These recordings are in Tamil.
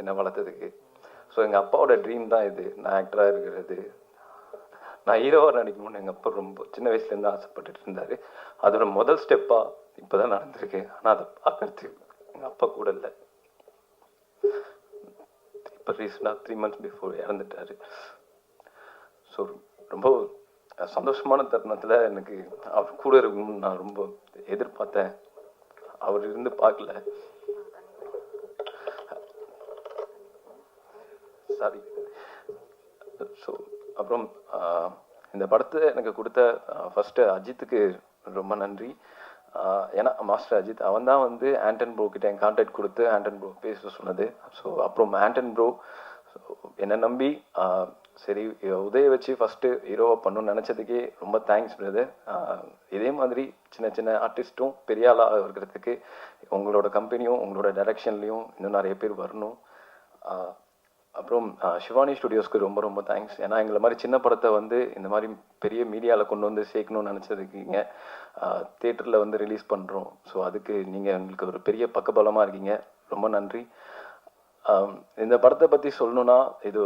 என்னை வளர்த்ததுக்கு? ஸோ எங்கள் அப்பாவோட ட்ரீம் தான் இது. நான் ஆக்டராக இருக்கிறது. நான் ஹீரோவாக நடிக்கணும்னு எங்கள் அப்பா ரொம்ப சின்ன வயசுலேருந்து ஆசைப்பட்டுட்டு இருந்தார். அதோட முதல் ஸ்டெப்பாக இப்போ தான் நடந்திருக்கு. ஆனால் அதை பார்க்கறது எங்கள் அப்பா கூட இல்லை. இப்போ ரீசெண்டாக த்ரீ மந்த்ஸ் பிஃபோர் இறந்துட்டாரு. ஸோ ரொம்ப சந்தோஷமான தருணத்தில் எனக்கு அவர் கூட இருக்கணும்னு நான் ரொம்ப எதிர்பார்த்தேன். அவர் இருந்து பார்க்கல. சாரி ஸோ அப்புறம் இந்த படத்தை எனக்கு கொடுத்த ஃபஸ்ட்டு அஜித்துக்கு ரொம்ப நன்றி. ஏன்னா மாஸ்டர் அஜித் அவன் தான் வந்து ஆண்டன் ப்ரோ கிட்ட என் கான்டாக்ட் கொடுத்து ஆண்டன் ப்ரோ பேச சொன்னது. ஸோ அப்புறம் ஆண்டன் ப்ரோ என்னை நம்பி சரி உதய வச்சு ஃபஸ்ட்டு ஹீரோவை பண்ணணும்னு நினச்சதுக்கே ரொம்ப தேங்க்ஸ் பிரதர் இதே மாதிரி சின்ன சின்ன ஆர்டிஸ்ட்டும் பெரிய ஆளாக இருக்கிறதுக்கு உங்களோட கம்பெனியும் உங்களோட டைரக்ஷன்லேயும் இன்னும் நிறைய பேர் வரணும். அப்புறம் ஆஹ், சிவானி ஸ்டுடியோஸ்க்கு ரொம்ப ரொம்ப தேங்க்ஸ் ஏன்னா எங்களை மாதிரி சின்ன படத்தை வந்து இந்த மாதிரி பெரிய மீடியாவில் கொண்டு வந்து சேர்க்கணும்னு நினச்சதுக்கீங்க தேட்டரில் வந்து ரிலீஸ் பண்ணுறோம் ஸோ அதுக்கு நீங்கள் எங்களுக்கு ஒரு பெரிய பக்கபலமாக இருக்கீங்க. ரொம்ப நன்றி. இந்த படத்தை பற்றி சொல்லணும்னா இது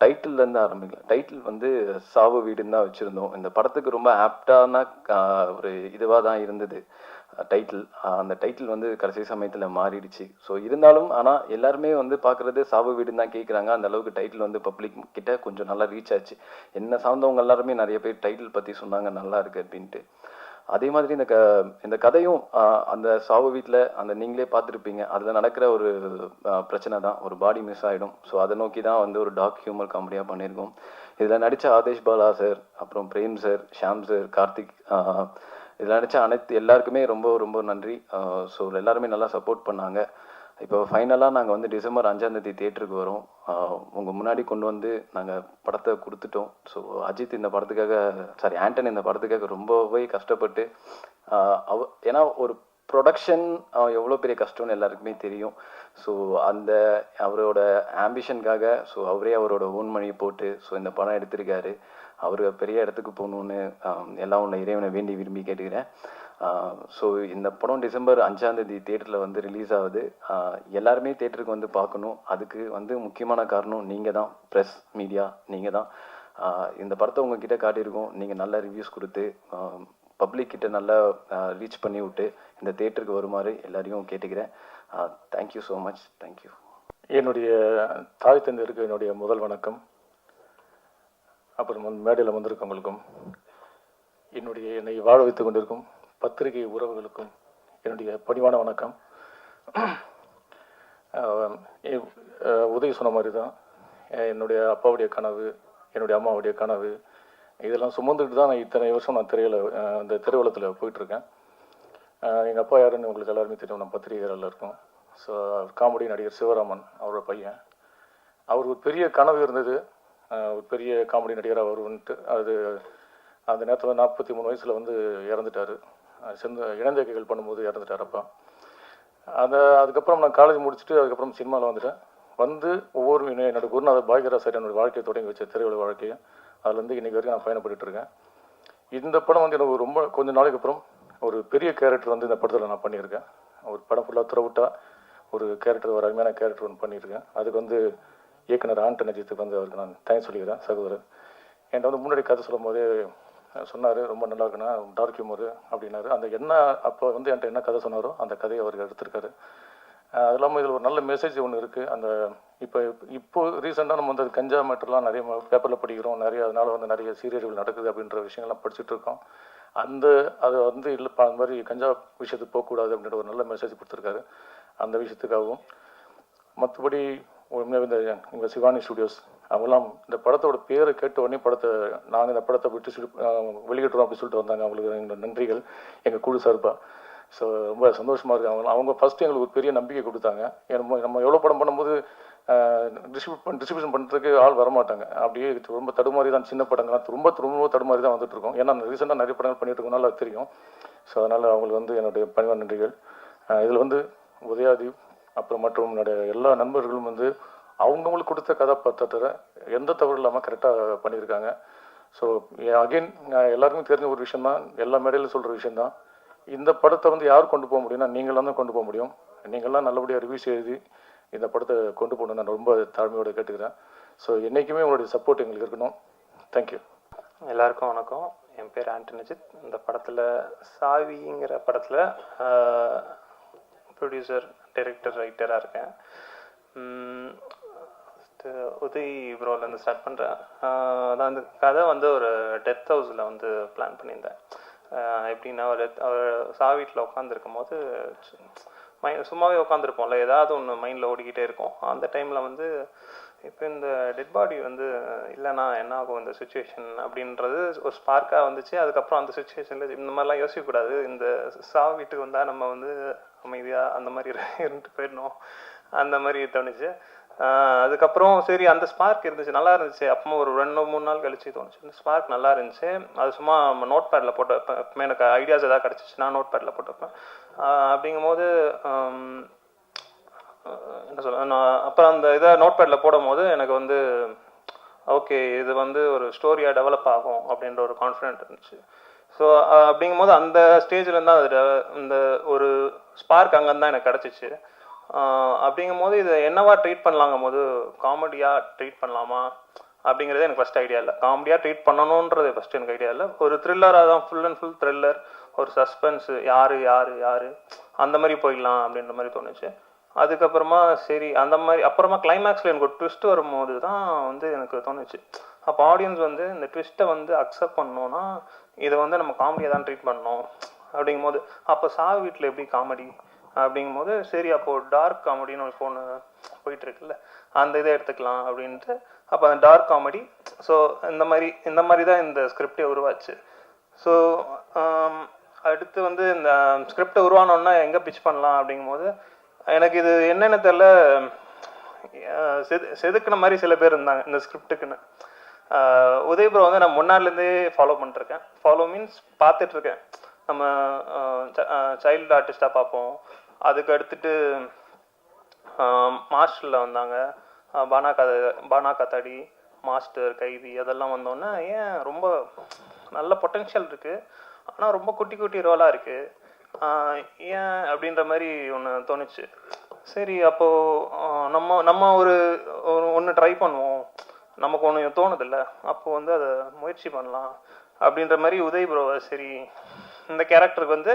டைட்டில்லேருந்து ஆரம்பிக்கல டைட்டில் வந்து சாவு வீடுன்னு தான் வச்சுருந்தோம். இந்த படத்துக்கு ரொம்ப ஆப்டான ஒரு இதுவாக தான் இருந்தது. டைட்டில் அந்த டைட்டில் வந்து கடைசி சமயத்தில் மாறிடுச்சு. ஸோ இருந்தாலும் ஆனால் எல்லாருமே வந்து பார்க்குறது சாவு வீடுன்னு தான் கேட்குறாங்க அந்த அளவுக்கு டைட்டில் வந்து பப்ளிக் கிட்ட கொஞ்சம் நல்லா ரீச் ஆச்சு. என்ன சார்ந்தவங்க எல்லாருமே நிறைய பேர் டைட்டில் பற்றி சொன்னாங்க நல்லா இருக்கு அப்படின்ட்டு. அதே மாதிரி இந்த க இந்த கதையும் அந்த சாவு வீட்டில் அந்த நீங்களே பார்த்துருப்பீங்க. அதில் நடக்கிற ஒரு பிரச்சனை தான். ஒரு பாடி மிஸ் ஆகிடும் ஸோ அதை நோக்கி தான் வந்து ஒரு டாக் ஹியூமர் காமெடியாக பண்ணியிருக்கோம். இதில் நடித்த ஆதேஷ் பாலா சார் அப்புறம் பிரேம் சார் ஷாம் சார் கார்த்திக் இதில் நடித்த அனைத்து எல்லாருக்குமே ரொம்ப ரொம்ப நன்றி. ஸோ எல்லாருமே நல்லா சப்போர்ட் பண்ணாங்க. இப்போ ஃபைனலாக நாங்கள் வந்து டிசம்பர் அஞ்சாந்தேதி தேட்டருக்கு வரோம். உங்கள் முன்னாடி கொண்டு வந்து நாங்கள் படத்தை கொடுத்துட்டோம். ஸோ அஜித் இந்த படத்துக்காக சாரி ஆண்டன் இந்த படத்துக்காக ரொம்பவே கஷ்டப்பட்டு அவ ஏன்னா ஒரு ப்ரொடக்ஷன் எவ்வளோ பெரிய கஷ்டம்னு எல்லாருக்குமே தெரியும். ஸோ அந்த அவரோட ஆம்பிஷனுக்காக ஸோ அவரே அவரோட ஓன் மணி போட்டு ஸோ இந்த படம் எடுத்திருக்காரு. அவர் பெரிய இடத்துக்கு போகணுன்னு எல்லாம் உன்னை இறைவனை வேண்டி விரும்பி கேட்டுக்கிறேன். ஸோ இந்த படம் டிசம்பர் அஞ்சாந்தேதி தேட்டரில் வந்து ரிலீஸ் ஆகுது. எல்லாருமே தேட்டருக்கு வந்து பார்க்கணும். அதுக்கு வந்து முக்கியமான காரணம் நீங்கள் தான் ப்ரெஸ் மீடியா நீங்கள் தான் இந்த படத்தை உங்ககிட்ட காட்டியிருக்கோம். நீங்கள் நல்ல ரிவ்யூஸ் கொடுத்து பப்ளிக் கிட்ட நல்லா ரீச் பண்ணி விட்டு இந்த தேட்டருக்கு வருமாறு எல்லாரையும் கேட்டுக்கிறேன். தேங்க்யூ ஸோ மச் தேங்க்யூ என்னுடைய தாய் தந்தருக்கு என்னுடைய முதல் வணக்கம். அப்புறம் வந்து மேடையில் வந்திருக்கவங்களுக்கும் என்னுடைய என்னை வாழ வைத்துக் கொண்டிருக்கும் பத்திரிகை உறவுகளுக்கும் என்னுடைய பணிவான வணக்கம். எ- உதவி சொன்ன மாதிரி தான் என்னுடைய அப்பாவுடைய கனவு என்னுடைய அம்மாவுடைய கனவு இதெல்லாம் சுமந்துட்டு தான் நான் இத்தனை வருஷம் நான் திரையில் இந்த திரைவலத்தில் போயிட்டுருக்கேன். எங்கள் அப்பா யாருன்னு உங்களுக்கு எல்லாருமே தெரியும் நம்ம பத்திரிகைகள் இருக்கும். ஸோ காமெடி நடிகர் சிவராமன் அவரோட பையன். அவர் ஒரு பெரிய கனவு இருந்தது. ஒரு பெரிய காமெடி நடிகராக வருவன்ட்டு அது அந்த நேரத்தில் நாற்பத்தி மூணு வயசில் வந்து இறந்துட்டார். செந்து இளந்தேக்கைகள் பண்ணும்போது இறந்துட்டார் அப்பா. அதை அதுக்கப்புறம் நான் காலேஜ் முடிச்சுட்டு அதுக்கப்புறம் சினிமாவில் வந்துட்டேன். வந்து ஒவ்வொரு என்னோடய என்னோட குருநாதர் பாக்யராஜ் என்னோடய வாழ்க்கையை தொடங்கி வச்ச திரையுலக வாழ்க்கையை அதுலேருந்து இன்றைக்கி வரைக்கும் நான் பயணப்பட்டுட்டு இருக்கேன். இந்த படம் வந்து எனக்கு ரொம்ப கொஞ்ச நாளைக்கு அப்புறம் ஒரு பெரிய கேரக்டர் வந்து இந்த படத்தில் நான் பண்ணியிருக்கேன். ஒரு படம் ஃபுல்லாக த்ரௌட்டாக ஒரு கேரக்டர் ஒரு அருமையான கேரக்டர் ஒன்று பண்ணியிருக்கேன். அதுக்கு வந்து இயக்குனர் ஆண்டன் அஜித்துக்கு வந்து அவருக்கு நான் தேங்க்ஸ் சொல்லிக்கிறேன் சகோதரர். என்கிட்ட வந்து முன்னாடி கதை சொல்லும்போதே சொன்னார் ரொம்ப நல்லா இருக்குன்னா டார்க் ஹியூமர் அப்படின்னாரு. அந்த என்ன அப்போ வந்து என்கிட்ட என்ன கதை சொன்னாரோ அந்த கதையை அவர் எடுத்திருக்காரு. அது இல்லாமல் இதில் ஒரு நல்ல மெசேஜ் ஒன்று இருக்குது அந்த இப்போ இப்போ ரீசெண்டாக நம்ம வந்து கஞ்சா மேட்டர்லாம் நிறைய பேப்பரில் படிக்கிறோம். நிறைய அதனால் வந்து நிறைய சீரியல்கள் நடக்குது அப்படின்ற விஷயங்கள்லாம் படிச்சுட்டு இருக்கோம். அந்த அது வந்து இல்லைப்பா அந்த மாதிரி கஞ்சா விஷயத்துக்கு போகக்கூடாது அப்படின்ற ஒரு நல்ல மெசேஜ் கொடுத்துருக்காரு. அந்த விஷயத்துக்காகவும். மற்றபடி இந்த எங்கள் சிவானி ஸ்டுடியோஸ் அவங்களாம் இந்த படத்தோட பேரை கேட்ட உடனே படத்தை நாங்கள் இந்த படத்தை விட்டு சுடு வெளியிட்டுறோம் அப்படின்னு சொல்லிட்டு வந்தாங்க அவங்களுக்கு எங்களோட நன்றிகள் எங்கள் குழு சார்பாக ஸோ ரொம்ப சந்தோஷமாக இருக்குது அவங்க அவங்க ஃபஸ்ட்டு எங்களுக்கு ஒரு பெரிய நம்பிக்கை கொடுத்தாங்க. நம்ம நம்ம எவ்வளோ படம் பண்ணும்போது டிஸ்ட்ரிபியூட் பண்ண டிஸ்ட்ரிபியூஷன் பண்ணுறதுக்கு ஆள் வரமாட்டாங்க. அப்படியே ரொம்ப தடுமாறி தான் சின்ன படங்கள்லாம் ரொம்ப ரொம்ப தடுமாறி தான் வந்துட்டு இருக்கோம். ஏன்னா ரீசெண்டாக நிறைய படங்கள் பண்ணிட்டு இருக்கோம்னால தெரியும். ஸோ அதனால் அவங்களுக்கு வந்து என்னுடைய பணிவான நன்றிகள். இதில் வந்து உதயாதீப் அப்புறம் மற்றும் என்னுடைய எல்லா நண்பர்களும் வந்து அவங்கவுங்களுக்கு கொடுத்த கதாபாத்திரத்தை எந்த தவறு இல்லாமல் கரெக்டாக பண்ணியிருக்காங்க. ஸோ அகைன் எல்லாருக்கும் தெரிஞ்ச ஒரு விஷயம் தான் எல்லா மேடையிலும் சொல்கிற விஷயம் தான் இந்த படத்தை வந்து யார் கொண்டு போக முடியும்னா நீங்களாம் தான் கொண்டு போக முடியும். நீங்களாம் நல்லபடியாக ரிவ்யூஸ் எழுதி இந்த படத்தை கொண்டு போகணும் நான் ரொம்ப தாழ்மையோடு கேட்டுக்கிறேன். ஸோ என்றைக்குமே உங்களுடைய சப்போர்ட் எங்களுக்கு இருக்கணும். தேங்க்யூ எல்லாருக்கும் வணக்கம். என் பேர் ஆண்டனிஜித் இந்த படத்தில் சாவிங்கிற படத்தில் ப்ரொடியூசர் டைரக்டர் ரைட்டராக இருக்கேன். உம், உதய் ப்ரோலேருந்து ஸ்டார்ட் பண்ணுறேன் அதான் அந்த கதை வந்து ஒரு டெத் ஹவுஸில் வந்து பிளான் பண்ணியிருந்தேன். எப்படின்னா ஒரு அவர் சாவீட்டில் உட்காந்துருக்கும் போது மை சும்மாவே உட்காந்துருப்போம்ல ஏதாவது ஒன்று மைண்டில் ஓடிக்கிட்டே இருக்கும். அந்த டைமில் வந்து இப்போ இந்த டெட் பாடி வந்து இல்லைனா என்ன ஆகும் இந்த சுச்சுவேஷன் அப்படின்றது ஒரு ஸ்பார்க்காக வந்துச்சு. அதுக்கப்புறம் அந்த சுச்சுவேஷனில் இந்த மாதிரிலாம் யோசிக்கக்கூடாது. இந்த சாவு வீட்டுக்கு வந்தால் நம்ம வந்து அமைதியாக அந்த மாதிரி இருந்துட்டு போயிடணும். அந்த மாதிரி தோணுச்சு. அதுக்கப்புறம் சரி அந்த ஸ்பார்க் இருந்துச்சு. நல்லா இருந்துச்சு. அப்போ ஒரு ரெண்டு மூணு நாள் கழிச்சு தோணுச்சு. இந்த ஸ்பார்க் நல்லா இருந்துச்சு. அது சும்மா நோட் பேடில் போட்டு வைப்பேன். எனக்கு ஐடியாஸ் ஏதாவது கிடச்சிச்சுன்னா நோட் பேடில் போட்டு வைப்பேன். அப்படிங்கும் அப்படிங்கும்போது என்ன சொல்ல நான் அப்புறம் அந்த இதை நோட் பேடில் போடும்போது எனக்கு வந்து ஓகே இது வந்து ஒரு ஸ்டோரியாக டெவலப் ஆகும் அப்படின்ற ஒரு கான்ஃபிடென்ட் இருந்துச்சு. ஸோ அப்படிங்கும்போது அந்த ஸ்டேஜில் தான் அது இந்த ஒரு ஸ்பார்க் அங்கேருந்தான் எனக்கு கிடச்சிச்சு. அப்படிங்கும்போது இதை என்னவா ட்ரீட் பண்ணலாங்கும் போது காமெடியாக ட்ரீட் பண்ணலாமா அப்படிங்கிறது எனக்கு ஃபஸ்ட் ஐடியா இல்லை. காமெடியாக ட்ரீட் பண்ணணுன்றது ஃபஸ்ட் எனக்கு ஐடியா இல்லை. ஒரு த்ரில்லராக தான் ஃபுல் அண்ட் ஃபுல் த்ரில்லர் ஒரு சஸ்பென்ஸு யார் யார் யார் அந்த மாதிரி போயிடலாம் அப்படின்ற மாதிரி தோணுச்சு. அதுக்கப்புறமா சரி அந்த மாதிரி அப்புறமா கிளைமேக்ஸில் எனக்கு ஒரு ட்விஸ்ட் வரும்போது தான் வந்து எனக்கு தோணுச்சு. அப்போ ஆடியன்ஸ் வந்து இந்த ட்விஸ்ட்டை வந்து அக்செப்ட் பண்ணோன்னா இதை வந்து நம்ம காமெடியாக தான் ட்ரீட் பண்ணணும் அப்படிங்கும்போது அப்போ சா வீட்டில் எப்படி காமெடி அப்படிங்கும்போது சரி அப்போது டார்க் காமெடின்னு ஒரு ஃபோனு போயிட்டு இருக்குல்ல அந்த இதை எடுத்துக்கலாம் அப்படின்ட்டு அப்போ அந்த டார்க் காமெடி ஸோ இந்த மாதிரி இந்த மாதிரி தான் இந்த ஸ்கிரிப்டே உருவாச்சு. ஸோ um, அடுத்து வந்து இந்த ஸ்கிரிப்டை உருவானோன்னா எங்கே பிச் பண்ணலாம் அப்படிங்கும்போது எனக்கு இது என்னென்னு தெரில செது செதுக்குன மாதிரி சில பேர் இருந்தாங்க இந்த ஸ்கிரிப்டுக்குன்னு உதய் ப்ரோ வந்து நான் முன்னாடிலேருந்தே ஃபாலோ பண்ணிருக்கேன் ஃபாலோ மீன்ஸ் பார்த்துட்ருக்கேன் நம்ம சைல்டு ஆர்டிஸ்டாக பார்ப்போம். அதுக்கு அடுத்துட்டு மாஸ்டரில் வந்தாங்க. பானா கத பானா கத்தாடி மாஸ்டர் கைதி அதெல்லாம் வந்தோன்னே ஏன் ரொம்ப நல்ல பொட்டென்ஷியல் இருக்குது ஆனால் ரொம்ப குட்டி குட்டி ரோலாக இருக்குது ஏன் அப்படின்ற மாதிரி ஒன்று தோணுச்சு. சரி அப்போது நம்ம நம்ம ஒரு ஒன்று ட்ரை பண்ணுவோம். நமக்கு ஒன்று தோணுதில்ல. அப்போ வந்து அதை முயற்சி பண்ணலாம். அப்படின்ற மாதிரி உதய் ப்ரோ சரி இந்த கேரக்டருக்கு வந்து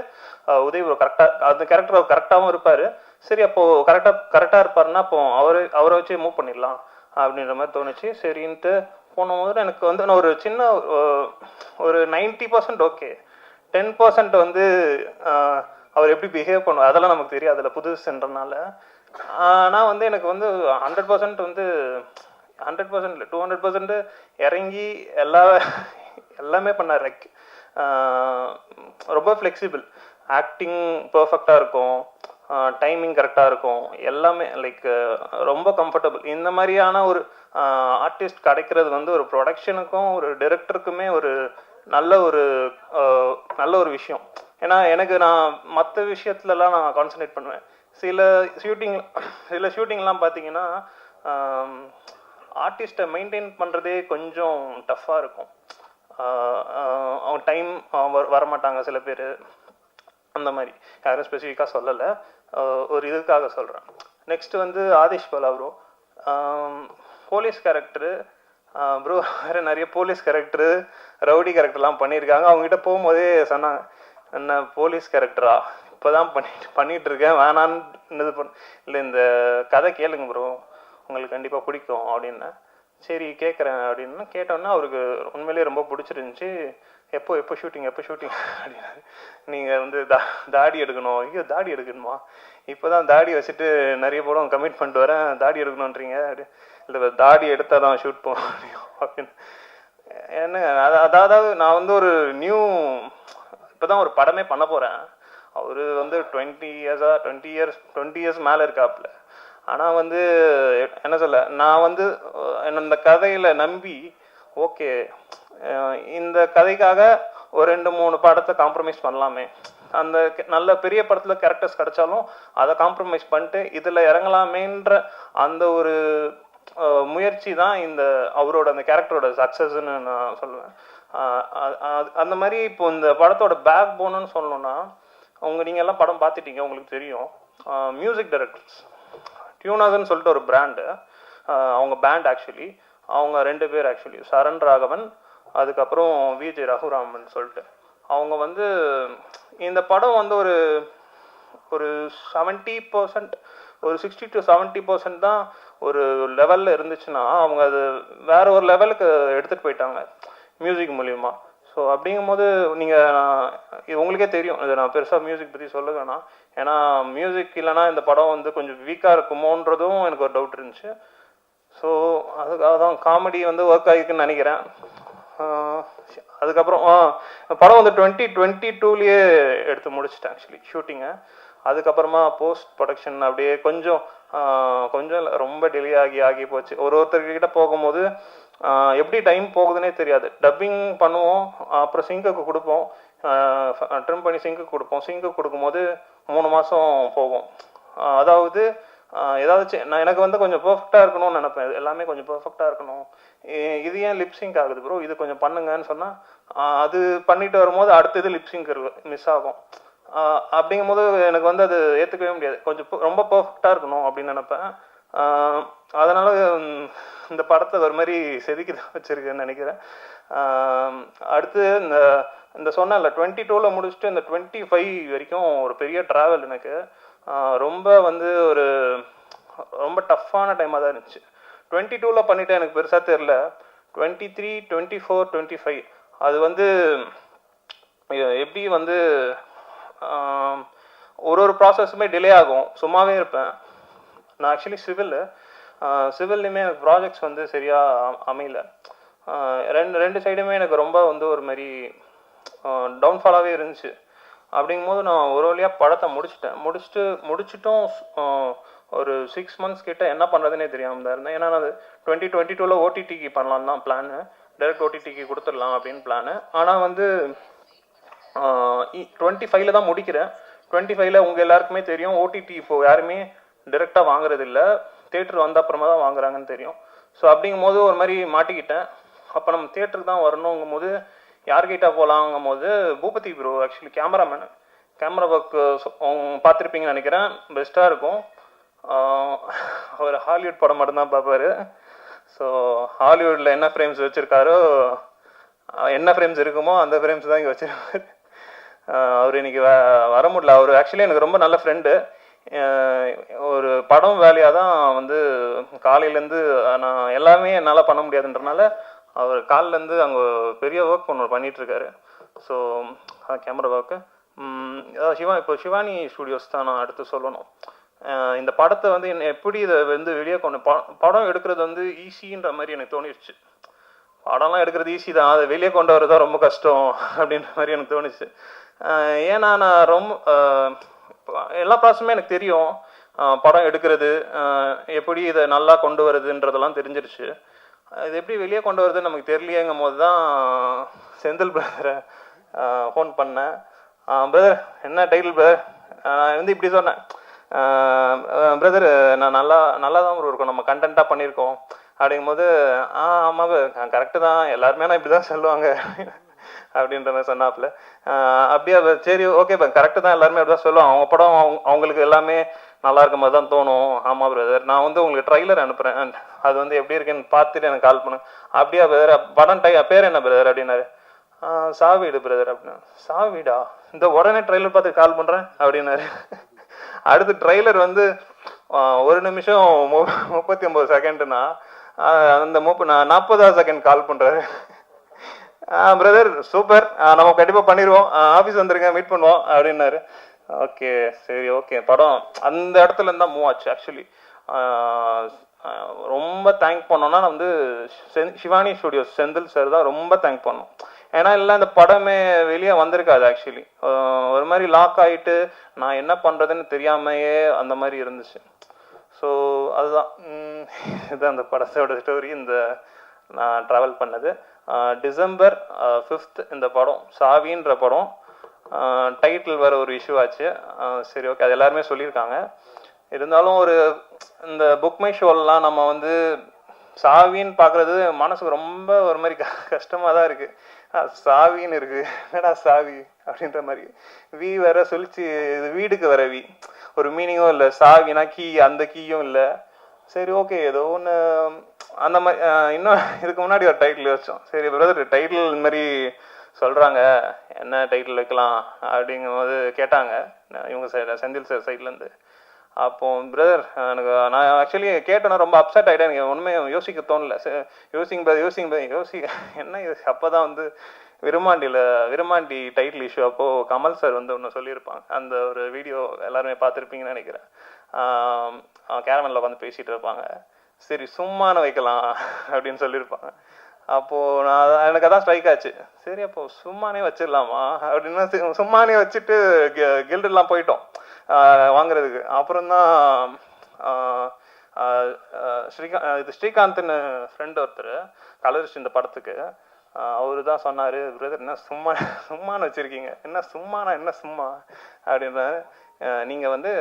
உதய் ப்ரோ கரெக்டாக அந்த கேரக்டர் கரெக்டாகவும் இருப்பார். சரி அப்போது கரெக்டாக கரெக்டாக இருப்பாருன்னா அப்போ அவரை அவரை வச்சு மூவ் பண்ணிடலாம். அப்படின்ற மாதிரி தோணுச்சு. சரின்ட்டு போன போது எனக்கு வந்து நான் ஒரு சின்ன ஒரு ninety percent okay ten percent வந்து அவர் எப்படி பிஹேவ் பண்ணுவார் அதெல்லாம் நமக்கு தெரியும் அதில் புதுசுன்றனால. ஆனால் வந்து எனக்கு வந்து ஹண்ட்ரட் பர்சன்ட் வந்து ஹண்ட்ரட் பர்சன்ட் இல்லை டூ ஹண்ட்ரட் பர்சன்ட் இறங்கி எல்லா எல்லாமே பண்ணார். லைக் ரொம்ப ஃப்ளெக்சிபிள் ஆக்டிங் பர்ஃபெக்டாக இருக்கும். டைமிங் கரெக்டாக இருக்கும். எல்லாமே லைக் ரொம்ப கம்ஃபர்டபுள் இந்த மாதிரியான ஒரு ஆர்டிஸ்ட் கிடைக்கிறது வந்து ஒரு ப்ரொடக்ஷனுக்கும் ஒரு டிரெக்டருக்குமே ஒரு நல்ல ஒரு ஆஹ், நல்ல ஒரு விஷயம். ஏன்னா எனக்கு நான் மற்ற விஷயத்துலலாம் நான் கான்சன்ட்ரேட் பண்ணுவேன். சில ஷூட்டிங் சில ஷூட்டிங்லாம் பார்த்தீங்கன்னா ஆர்டிஸ்ட்டை மெயின்டைன் பண்ணுறதே கொஞ்சம் டஃப்பாக இருக்கும். அவன் அவங்க டைம் வரமாட்டாங்க சில பேர். அந்த மாதிரி. யாரும் ஸ்பெசிஃபிக்காக சொல்லலை. ஒரு இதுக்காக சொல்கிறேன் நெக்ஸ்ட் வந்து Aadhish Bala bro police character bro வேறு நிறைய போலீஸ் கேரக்டரு ரவுடி கேரக்டர்லாம் பண்ணியிருக்காங்க. அவங்ககிட்ட போகும்போதே சொன்னாங்க என்ன போலீஸ் கேரக்டரா இப்போ தான் பண்ணிட்டு பண்ணிட்டு இருக்கேன் வேணான்னு இது பண்ண இல்லை இந்த கதை கேளுங்க ப்ரோ உங்களுக்கு கண்டிப்பாக பிடிக்கும் அப்படின்னேன் சரி கேட்குறேன் அப்படின்னு கேட்டோன்னே அவருக்கு உண்மையிலேயே ரொம்ப பிடிச்சிருந்துச்சி. எப்போ எப்போ ஷூட்டிங் எப்போ ஷூட்டிங் அப்படின்னா. நீங்கள் வந்து தா தாடி எடுக்கணும். ஐயோ தாடி எடுக்கணுமா? இப்போ தான் தாடி வச்சுட்டு நிறைய படம் கமிட் பண்ணிட்டு வரேன். தாடி எடுக்கணுன்றீங்க அப்படி இல்லை தாடி எடுத்தால் தான் ஷூட் போகணும் அப்படின்னு. என்ன அதாவது நான் வந்து ஒரு நியூ இப்போதான் ஒரு படமே பண்ண போகிறேன் அவர் வந்து டுவெண்ட்டி இயர்ஸாக டுவெண்ட்டி இயர்ஸ் டுவெண்ட்டி இயர்ஸ் மேலே இருக்காப்புல. ஆனால் வந்து என்ன சொல்ல நான் வந்து அஹ், கதையில் இந்த நம்பி ஓகே இந்த கதைக்காக ஒரு ரெண்டு மூணு படத்தை காம்ப்ரமைஸ் பண்ணலாமே. அந்த நல்ல பெரிய படத்தில் கேரக்டர்ஸ் கிடைச்சாலும் அதை காம்ப்ரமைஸ் பண்ணிட்டு இதில் இறங்கலாமேன்ற அந்த ஒரு முயற்சி தான் இந்த அவரோட அந்த கேரக்டரோட சக்ஸஸ்ன்னு நான் சொல்லுவேன். அந்த மாதிரி இப்போ இந்த படத்தோட பேக் போனுன்னு சொல்லணும்னா அவங்க நீங்கள் எல்லாம் படம் பார்த்துட்டீங்க உங்களுக்கு தெரியும். மியூசிக் டைரக்டர்ஸ் டியூனாகன்னு சொல்லிட்டு ஒரு பிராண்டு அவங்க பேண்ட் ஆக்சுவலி அவங்க ரெண்டு பேர் ஆக்சுவலி சரண் ராகவன் அதுக்கப்புறம் விஜய் ரகுராமன் சொல்லிட்டு. அவங்க வந்து இந்த படம் வந்து ஒரு ஒரு செவன்ட்டி பர்சன்ட் ஒரு சிக்ஸ்டி டு செவன்ட்டி பர்சன்ட் தான் ஒரு லெவலில் இருந்துச்சுன்னா அவங்க அது வேற ஒரு லெவலுக்கு எடுத்துகிட்டு போயிட்டாங்க மியூசிக் மூலியமாக ஸோ அப்படிங்கும்போது நீங்கள் இது உங்களுக்கே தெரியும். இது நான் பெருசாக மியூசிக் பற்றி சொல்ல வேணாம். ஏன்னா மியூசிக் இல்லைன்னா இந்த படம் வந்து கொஞ்சம் வீக்காக இருக்குமோன்றதும் எனக்கு ஒரு டவுட் இருந்துச்சு. ஸோ அதுக்காக தான் காமெடி வந்து ஒர்க் ஆகிருக்குன்னு நினைக்கிறேன். அதுக்கப்புறம் படம் வந்து டுவெண்ட்டி டுவெண்ட்டி டூலேயே எடுத்து முடிச்சிட்டேன் ஆக்சுவலி ஷூட்டிங்கை அதுக்கப்புறமா போஸ்ட் ப்ரொடக்ஷன் அப்படியே கொஞ்சம் கொஞ்சம் ரொம்ப டிலே ஆகி ஆகி போச்சு. ஒரு ஒருத்தர்கிட்ட போகும்போது எப்படி டைம் போகுதுன்னே தெரியாது. டப்பிங் பண்ணுவோம் அப்புறம் சிங்குக்கு கொடுப்போம். ட்ரிம் பண்ணி சிங்குக்கு கொடுப்போம். சிங்குக்கு கொடுக்கும்போது மூணு மாதம் போகும். அதாவது ஏதாவது ஏதாச்சும் நான் எனக்கு வந்து கொஞ்சம் பெர்ஃபெக்டாக இருக்கணும்னு நினைப்பேன். இது எல்லாமே கொஞ்சம் பெர்ஃபெக்டாக இருக்கணும். இது ஏன் லிப்ஸிங்க் ஆகுது ப்ரோ இது கொஞ்சம் பண்ணுங்கன்னு சொன்னால் அது பண்ணிட்டு வரும்போது அடுத்தது லிப்ஸிங்க் மிஸ் ஆகும். அப்படிங்கும் அப்படிங்கும்போது எனக்கு வந்து அது ஏற்றுக்கவே முடியாது. கொஞ்சம் ரொம்ப பர்ஃபெக்டாக இருக்கணும் அப்படின்னு நினைப்பேன். அதனால் இந்த படத்தை ஒரு மாதிரி செதுக்கி தான் வச்சுருக்கேன்னு நினைக்கிறேன். அடுத்து இந்த இந்த சொன்னல டுவெண்ட்டி டூவில் முடிச்சுட்டு இந்த டுவெண்ட்டி ஃபைவ் வரைக்கும் ஒரு பெரிய ட்ராவல் எனக்கு. ரொம்ப வந்து ஒரு ரொம்ப டஃப்பான டைமாக தான் இருந்துச்சு. டுவெண்ட்டி டூவில் பண்ணிட்டு எனக்கு பெருசாக தெரில twenty three twenty four twenty five அது வந்து எப்படி வந்து ஒரு ஒரு ப்ராசஸுமே டிலே ஆகும். சும்மாவே இருப்பேன். நான் ஆக்சுவலி சிவில் சிவில்லையுமே எனக்கு ப்ராஜெக்ட்ஸ் வந்து சரியாக அமையல. ரெண்டு ரெண்டு சைடுமே எனக்கு ரொம்ப வந்து ஒரு மாதிரி டவுன்ஃபாலாகவே இருந்துச்சு. அப்படிங்கும்போது நான் ஒரு வழியாக படத்தை முடிச்சிட்டேன். முடிச்சுட்டு முடிச்சிட்டும் ஒரு சிக்ஸ் மந்த்ஸ் கிட்ட என்ன பண்ணுறதுனே தெரியாமல் தான் இருந்தேன். ஏன்னா நான் டுவெண்ட்டி டுவெண்ட்டி டூவில் ஓடிடிக்கு பண்ணலாம் தான் பிளானு டைரக்ட் ஓடிடிக்கு கொடுத்துடலாம் அப்படின்னு பிளானு ஆனால் வந்து டுவெண்ட்டி ஃபைவ்ல தான் முடிக்கிறேன். டுவெண்ட்டி ஃபைவ்ல உங்கள் எல்லாருக்குமே தெரியும். ஓடிடி இப்போ யாருமே டிரெக்டாக வாங்குறது இல்லை தேட்டர் வந்த அப்புறமா தான் வாங்குறாங்கன்னு தெரியும். ஸோ அப்படிங்கும் போது ஒரு மாதிரி மாட்டிக்கிட்டேன். அப்போ நம்ம தேட்டருக்கு தான் வரணுங்கும் போது யார்கிட்ட போகலாங்கும் போது Bhoopathi bro actually cameraman camera work பார்த்துருப்பீங்கன்னு நினைக்கிறேன். பெஸ்ட்டாக இருக்கும். அவர் ஹாலிவுட் படம் மட்டும்தான் பார்ப்பாரு. ஸோ ஹாலிவுட்டில் என்ன ஃப்ரேம்ஸ் வச்சுருக்காரோ என்ன ஃப்ரேம்ஸ் இருக்குமோ அந்த ஃப்ரேம்ஸ் தான் இங்கே வச்சுருப்பாரு. அவர் இன்னைக்கு வ- வர முடியல. அவர் ஆக்சுவலி எனக்கு ரொம்ப நல்ல ஃப்ரெண்டு ஒரு படம் வேலையாக தான் வந்து காலையிலேருந்து நான் எல்லாமே என்னால் பண்ண முடியாதுன்றனால அவர் காலிலேருந்து அங்கே பெரிய ஒர்க் ஒன்று பண்ணிகிட்ருக்காரு ஸோ கேமரா ஒர்க்கு சிவா இப்போ சிவானி ஸ்டுடியோஸ் தான் நான் அடுத்து சொல்லணும். இந்த படத்தை வந்து என்ன எப்படி இதை வந்து வெளியே கொண்டு படம் எடுக்கிறது வந்து ஈஸின்ற மாதிரி எனக்கு தோணிடுச்சு படம்லாம் எடுக்கிறது ஈஸி தான். அதை வெளியே கொண்டு வரது தான் ரொம்ப கஷ்டம் அப்படின்ற மாதிரி எனக்கு தோணுச்சு. ஏன்னா நான் ரொம்ப எல்லா ப்ராசஸுமே எனக்கு தெரியும். படம் எடுக்கிறது எப்படி இதை நல்லா கொண்டு வருதுன்றதெல்லாம் தெரிஞ்சிருச்சு. இது எப்படி வெளியே கொண்டு வருதுன்னு நமக்கு தெரியலையேங்கும் போது தான் செந்தில் பிரதரை ஃபோன் பண்ணேன் பிரதர் என்ன டைட்டில் பிரதர் நான் வந்து இப்படி சொன்னேன். பிரதர் நான் நல்லா நல்லா தான் bro இருக்கும். நம்ம கண்டென்ட்டாக பண்ணியிருக்கோம். அப்படிங்கும்போது ஆ ஆமாம் கரெக்டு தான். எல்லாருமே நான் இப்படி தான் சொல்லுவாங்க. அப்படின்ற மாதிரி சொன்னாப்புல. அப்படியே சரி ஓகே கரெக்டு தான் எல்லாருமே அப்படி தான் சொல்லுவோம் அவங்க படம் அவங்க- அவங்களுக்கு எல்லாமே நல்லா இருக்க மாதிரி தான் தோணும். ஆமாம் பிரதர் நான் வந்து உங்களுக்கு ட்ரைலர் அனுப்புகிறேன் அது வந்து எப்படி இருக்குன்னு பார்த்துட்டு எனக்கு கால் பண்ணு அப்படியா பிரதர் படம் டை பேர் என்ன பிரதர் அப்படின்னாரு. ஆஹ் சாவீடு பிரதர் அப்படின்னா. சாவீடா? இந்த உடனே ட்ரைலர் பார்த்து கால் பண்ணுறேன் அப்படின்னாரு. அடுத்து ட்ரைலர் வந்து ஒரு நிமிஷம் மு- முப்பத்தி ஒன்பது செகண்ட்னா அந்த முப்ப நான் நாற்பதாவது செகண்ட் கால் பண்ணுறாரு பிரதர் சூப்பர் நம்ம கண்டிப்பாக பண்ணிடுவோம் ஆஃபீஸ் வந்துருங்க மீட் பண்ணுவோம் அப்படின்னாரு. ஓகே சரி ஓகே. படம் அந்த இடத்துல இருந்தா மூவ் ஆச்சு ஆக்சுவலி ரொம்ப தேங்க் பண்ணோம்னா நான் வந்து சிவானி ஸ்டுடியோஸ் செந்தில் சார் தான் ரொம்ப தேங்க் பண்ணோம். ஏன்னா இல்லை இந்த படமே வெளியே வந்திருக்காது ஆக்சுவலி ஒரு மாதிரி லாக் ஆகிட்டு நான் என்ன பண்ணுறதுன்னு தெரியாமையே அந்த மாதிரி இருந்துச்சு. ஸோ அதுதான். இதுதான் அந்த படத்தோட ஸ்டோரி இந்த நான் ட்ராவல் பண்ணது. டிசம்பர் ஃபிஃப்த் இந்த படம் சாவின்ற படம் டைட்டில் வர ஒரு இஷ்யூ ஆச்சு. சரி ஓகே அது எல்லாருமே சொல்லியிருக்காங்க. இருந்தாலும் ஒரு இந்த புக் மை ஷோலாம் நம்ம வந்து சாவின்னு பார்க்குறது மனசுக்கு ரொம்ப ஒரு மாதிரி க கஷ்டமாக தான் இருக்குது சாவின்னு இருக்கு. என்னடா சாவி? அப்படின்ற மாதிரி. வி வேற சொல்லிச்சு இது வீடுக்கு வர வி ஒரு மீனிங்கும் இல்லை. சாவினா கீ அந்த கீயும் இல்லை. சரி ஓகே ஏதோ ஒன்று அந்த மாதிரி இன்னும் இதுக்கு முன்னாடி ஒரு டைட்டில் வச்சோம். சரி பிரதர் டைட்டில் இந்த மாதிரி சொல்கிறாங்க என்ன டைட்டில் வைக்கலாம் அப்படிங்கும்போது கேட்டாங்க. இவங்க சைடு செந்தில் சார் சைட்லேருந்து அப்போ பிரதர் எனக்கு நான் ஆக்சுவலி கேட்டேன்னா ரொம்ப அப்செட் ஆகிட்டேன் எனக்கு ஒன்றுமே யோசிக்க தோணல. யோசிங் பிரதர் யோசிங்க பிரதர் யோசிக்க என்ன யோசி அப்போ தான் வந்து விருமாண்டியில் விருமாண்டி டைட்டில் இஷ்யூ அப்போது கமல் சார் வந்து ஒன்று சொல்லியிருப்பாங்க. அந்த ஒரு வீடியோ எல்லாருமே பார்த்துருப்பீங்கன்னு நினைக்கிறேன். கேரமனில் உட்காந்து பேசிகிட்டு இருப்பாங்க. சரி சும்மானு வைக்கலாம் அப்படின்னு சொல்லியிருப்பாங்க. அப்போது நான் எனக்கு அதான் ஸ்ட்ரைக் ஆச்சு. சரி அப்போ சும்மானே வச்சிடலாமா அப்படின்னா சும்மானே வச்சுட்டு கில்டெல்லாம் போயிட்டோம். வாங்குறதுக்கு. அப்புறம் தான் ஸ்ரீகாந்த் இது ஸ்ரீகாந்த்னு ஃப்ரெண்ட் ஒருத்தர் கலரிஸ்ட் இந்த படத்துக்கு அவர் தான் சொன்னார் பிரதர் என்ன சும்மா சும்மான்னு வச்சுருக்கீங்க. என்ன சும்மானா என்ன சும்மா? அப்படின்றாரு. நீங்கள் வந்து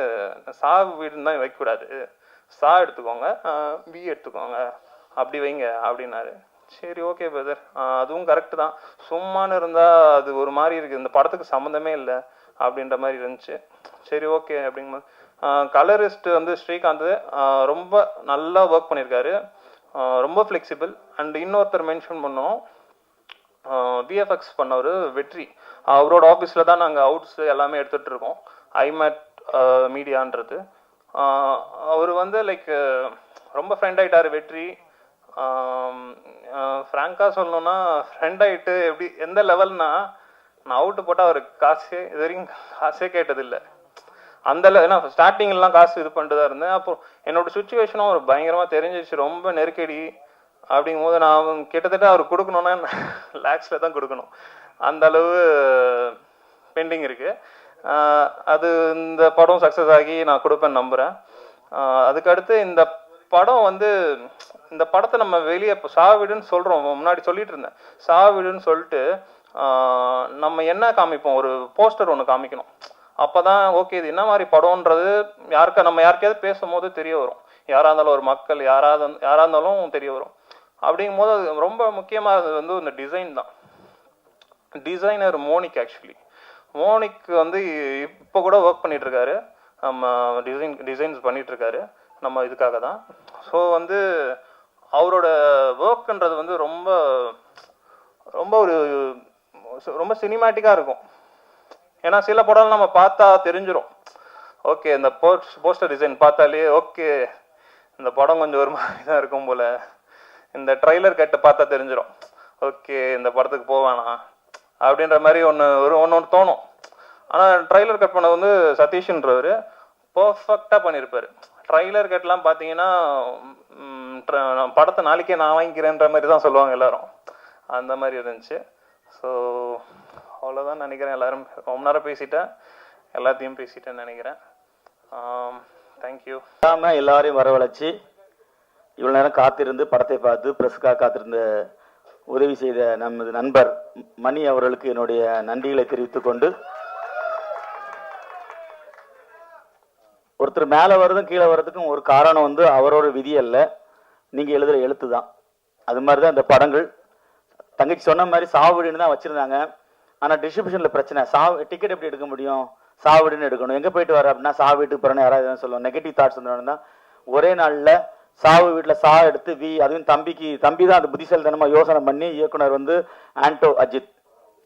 சாவு வீடுன்னு தான் வைக்கக்கூடாது. சா எடுத்துக்கோங்க. பி எடுத்துக்கோங்க. அப்படி வைங்க அப்படின்னாரு. சரி ஓகே பிரதர் அதுவும் கரெக்டு தான். சும்மான்னு இருந்தால் அது ஒரு மாதிரி இருக்குது இந்த படத்துக்கு சம்மந்தமே இல்லை அப்படின்ற மாதிரி இருந்துச்சு. சரி ஓகே அப்படிங்கும்போது கலரிஸ்ட் வந்து ஸ்ரீகாந்த் ரொம்ப நல்லா ஒர்க் பண்ணியிருக்காரு ரொம்ப ஃப்ளெக்சிபிள் அண்ட் இன்னொருத்தர் மென்ஷன் பண்ணோம். விஎஃப்எக்ஸ் பண்ணவர் வெற்றி. அவரோட ஆஃபீஸில் தான் நாங்கள் அவுட்ஸ் எல்லாமே எடுத்துகிட்டு இருக்கோம். ஐமேட் மீடியான்றது அவர் வந்து லைக் ரொம்ப ஃப்ரெண்ட் ஆகிட்டார் வெற்றி. ஃப்ராங்காக சொல்லணும்னா ஃப்ரெண்ட் ஆகிட்டு எப்படி எந்த லெவல்னா நான் அவுட்டு போட்டால் அவருக்கு காசே இது வரைக்கும் காசே கேட்டதில்லை. அந்த ஏன்னா ஸ்டார்டிங்லாம் காசு இது பண்ணிட்டு தான் இருந்தேன். அப்போ என்னோட சுச்சுவேஷனும் அவர் பயங்கரமாக தெரிஞ்சிச்சு ரொம்ப நெருக்கடி அப்படிங்கும் போது நான் கிட்டத்தட்ட அவர் கொடுக்கணும்னா லேக்ஸில் தான் கொடுக்கணும். அந்த அளவு பெண்டிங் இருக்குது அது இந்த படம் சக்ஸஸ் ஆகி நான் கொடுப்பேன் நம்புகிறேன் அதுக்கடுத்து இந்த படம் வந்து இந்த படத்தை நம்ம வெளியே இப்போ சாவிடுன்னு சொல்கிறோம் முன்னாடி சொல்லிட்டு இருந்தேன். சாவிடுன்னு சொல்லிட்டு நம்ம என்ன காமிப்போம்? ஒரு போஸ்டர் ஒன்று காமிக்கணும். அப்போ தான் ஓகே இது என்ன மாதிரி படம்ன்றது யாருக்கா நம்ம யாருக்கையாவது பேசும்போது தெரிய வரும். யாராக இருந்தாலும் ஒரு மக்கள் யாராவது யாராக இருந்தாலும் தெரிய வரும். அப்படிங்கும்போது அது ரொம்ப முக்கியமாக இருந்தது வந்து இந்த டிசைன் தான். டிசைனர் மோனிக் ஆக்சுவலி மோனிக் வந்து இப்போ கூட ஒர்க் பண்ணிகிட்ருக்காரு இருக்காரு நம்ம டிசைன் டிசைன்ஸ் பண்ணிகிட்ருக்காரு நம்ம இதுக்காக தான். ஸோ வந்து அவரோட ஒர்க்குன்றது வந்து ரொம்ப ரொம்ப ஒரு ரொம்ப சினிமேட்டிக்காக இருக்கும். ஏன்னா சில படம் நம்ம பார்த்தா தெரிஞ்சிடும் ஓகே இந்த போஸ்ட் போஸ்டர் டிசைன் பார்த்தாலே ஓகே இந்த படம் கொஞ்சம் ஒரு மாதிரி தான் இருக்கும் போல். இந்த ட்ரைலர் கட்டு பார்த்தா தெரிஞ்சிடும் ஓகே இந்த படத்துக்கு போவானா? அப்படின்ற மாதிரி ஒன்று ஒரு ஒன்று ஒன்று தோணும். ஆனால் ட்ரைலர் கட் பண்ணது வந்து சதீஷ்ன்றவர். பர்ஃபெக்டாக பண்ணியிருப்பார் ட்ரைலர் கட்லாம் பார்த்தீங்கன்னா நான் படத்தை நாளைக்கே நான் வாங்கிக்கிறேன்ற மாதிரி தான் சொல்லுவாங்க எல்லாரும். அந்த மாதிரி இருந்துச்சு. ஸோ அவ்வளோதான் நினைக்கிறேன் எல்லாரும். ரொம்ப நேரம் பேசிட்டேன். எல்லாத்தையும் பேசிட்டேன்னு நினைக்கிறேன். தேங்க்யூ எல்லாமே எல்லாரையும் வரவழைச்சி இவ்வளோ நேரம் காத்திருந்து படத்தை பார்த்து ப்ரெஸ்க்காக காத்திருந்த உதவி செய்த நமது நண்பர் மணி அவர்களுக்கு என்னுடைய நன்றிகளை தெரிவித்துக் கொண்டு ஒருத்தர் மேலே வர்றதும் கீழே வர்றதுக்கும் ஒரு காரணம் வந்து அவரோட விதி அல்ல. நீங்கள் எழுதுகிற எழுத்து தான். அது மாதிரி தான் இந்த படங்கள். தங்கச்சி சொன்ன மாதிரி சாவடின்னு தான் வச்சுருந்தாங்க. ஆனால் டிஸ்ட்ரிபியூஷனில் பிரச்சனை. சா டிக்கெட் எப்படி எடுக்க முடியும்? சாவடின்னு எடுக்கணும். எங்கே போயிட்டு வர அப்படின்னா சா வீட்டுக்கு போறேன்னு யாராவது சொல்லுவோம் நெகட்டிவ் தாட்ஸ் வந்தோம்னா ஒரே நாளில் சாவு வீட்டில் சா எடுத்து வி அதுவும் தம்பிக்கு தம்பி தான் அது புத்திசாலித்தனமா யோசனை பண்ணி இயக்குனர் வந்து ஆண்டோ அஜித்.